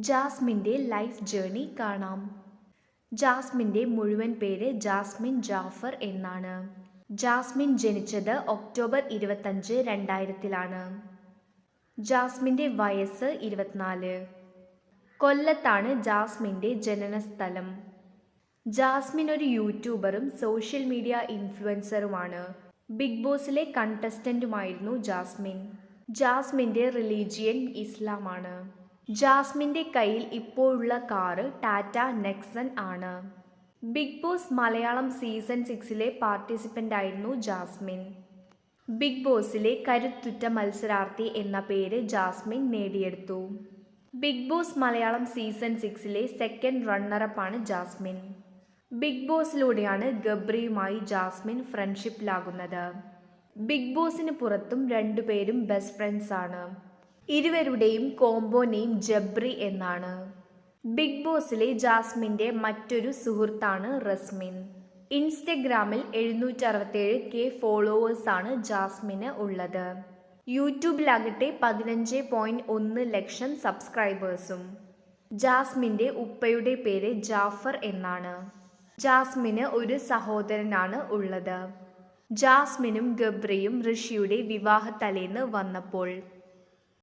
ജാസ്മിന്റെ life journey കാണാം. ജാസ്മിന്റെ മുഴുവൻ പേര് ജാസ്മിൻ ജാഫർ എന്നാണ്. ജാസ്മിൻ ജനിച്ചത് ഒക്ടോബർ ഇരുപത്തഞ്ച് രണ്ടായിരത്തിലാണ്. ജാസ്മിന്റെ വയസ്സ് ഇരുപത്തിനാല്. കൊല്ലത്താണ് ജാസ്മിന്റെ ജനനസ്ഥലം. ജാസ്മിൻ ഒരു യൂട്യൂബറും സോഷ്യൽ മീഡിയ ഇൻഫ്ലുവൻസറുമാണ്. ബിഗ് ബോസിലെ കണ്ടസ്റ്റന്റുമായിരുന്നു ജാസ്മിൻ. ജാസ്മിന്റെ റിലീജിയൻ ഇസ്ലാമാണ്. ജാസ്മിന്റെ കയ്യിൽ ഇപ്പോഴുള്ള കാറ് ടാറ്റ നെക്സൺ ആണ്. ബിഗ് ബോസ് മലയാളം സീസൺ സിക്സിലെ പാർട്ടിസിപ്പന്റ് ആയിരുന്നു ജാസ്മിൻ. ബിഗ് ബോസിലെ കരുത്തുറ്റ മത്സരാർത്ഥി എന്ന പേര് ജാസ്മിൻ നേടിയെടുത്തു. ബിഗ് ബോസ് മലയാളം സീസൺ സിക്സിലെ സെക്കൻഡ് റണ്ണറപ്പാണ് ജാസ്മിൻ. ബിഗ് ബോസിലൂടെയാണ് ഗബ്രിയുമായി ജാസ്മിൻ ഫ്രണ്ട്ഷിപ്പിലാകുന്നത്. ബിഗ് ബോസിന് പുറത്തും രണ്ടുപേരും ബെസ്റ്റ് ഫ്രണ്ട്സ് ആണ് ഇരുവരുടെയും കോംബോ നെയിം ജബ്രി എന്നാണ്. ബിഗ് ബോസിലെ ജാസ്മിന്റെ മറ്റൊരു സുഹൃത്താണ് റസ്മിൻ. ഇൻസ്റ്റഗ്രാമിൽ എഴുന്നൂറ്റി അറുപത്തേഴ് കെ ഫോളോവേഴ്സാണ് ജാസ്മിന് ഉള്ളത്. യൂട്യൂബിലാകട്ടെ പതിനഞ്ച് പോയിന്റ് ഒന്ന് ലക്ഷം സബ്സ്ക്രൈബേഴ്സും ജാസ്മിന്റെ ഉപ്പയുടെ പേര് ജാഫർ എന്നാണ്. ജാസ്മിന് ഒരു സഹോദരനാണ് ഉള്ളത്. ജാസ്മിനും ഗബ്രിയും ഋഷിയുടെ വിവാഹത്തലേന്ന് വന്നപ്പോൾ